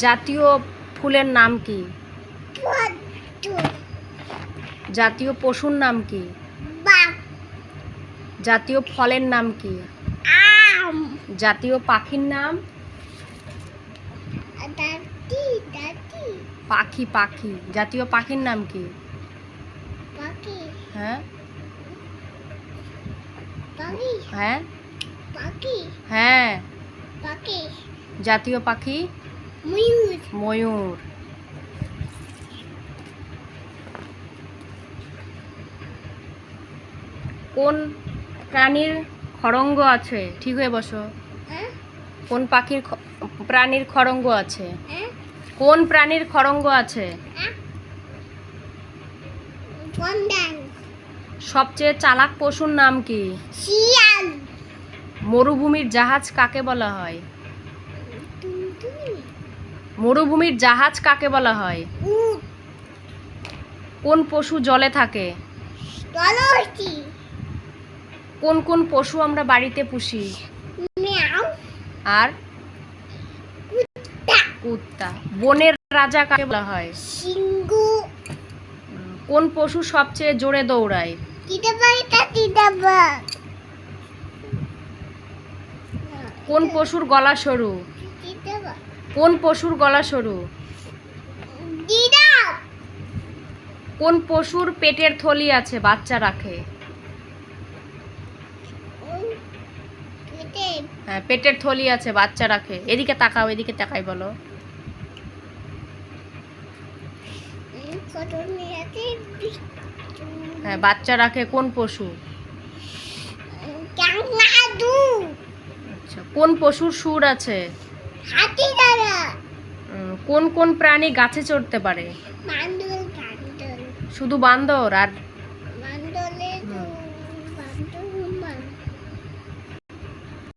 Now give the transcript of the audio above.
জাতীয় ফুলের নাম কি? জাতীয় পশুর নাম কি? জাতীয় ফলের নাম কি? জাতীয় পাখির নাম? পাখি পাখি। জাতীয় পাখির নাম কি? হ্যাঁ? হ্যাঁ? হ্যাঁ? জাতীয় পাখি? ময়ূর। ময়ূর কোন প্রাণীর খড়ঙ্গ আছে? ঠিক হয়ে বসো। হ্যাঁ? কোন পাখির প্রাণীর খড়ঙ্গ আছে? হ্যাঁ? কোন প্রাণীর খড়ঙ্গ আছে? হ্যাঁ? সবচেয়ে চালাক পশুর নাম কি? শিয়াল। মরুভূমির জাহাজ কাকে বলা হয়? মরুভূমির জাহাজ কাকে বলা হয়? কোন পশু জলে থাকে? কোন কোন পশু আমরা বাড়িতে পুষি? আর? কুত্তা। বনের রাজা কাকে বলা হয়? কোন পশু সবচেয়ে জোরে দৌড়ায়? কোন পশুর গলা সরু? কোন পশুর গলা সরু? কোন পশুর পেটের থলি আছে বাচ্চা রাখে? হ্যাঁ পেটের থলি আছে বাচ্চা রাখে। এদিকে তাকাও এদিকে তাকাই বলো। হ্যাঁ বাচ্চা রাখে কোন পশু? আচ্ছা কোন পশুর সুর আছে? হাতি দাদা উম, কোন কোন প্রাণী গাছে চড়তে পারে? শুধু বান্দর আর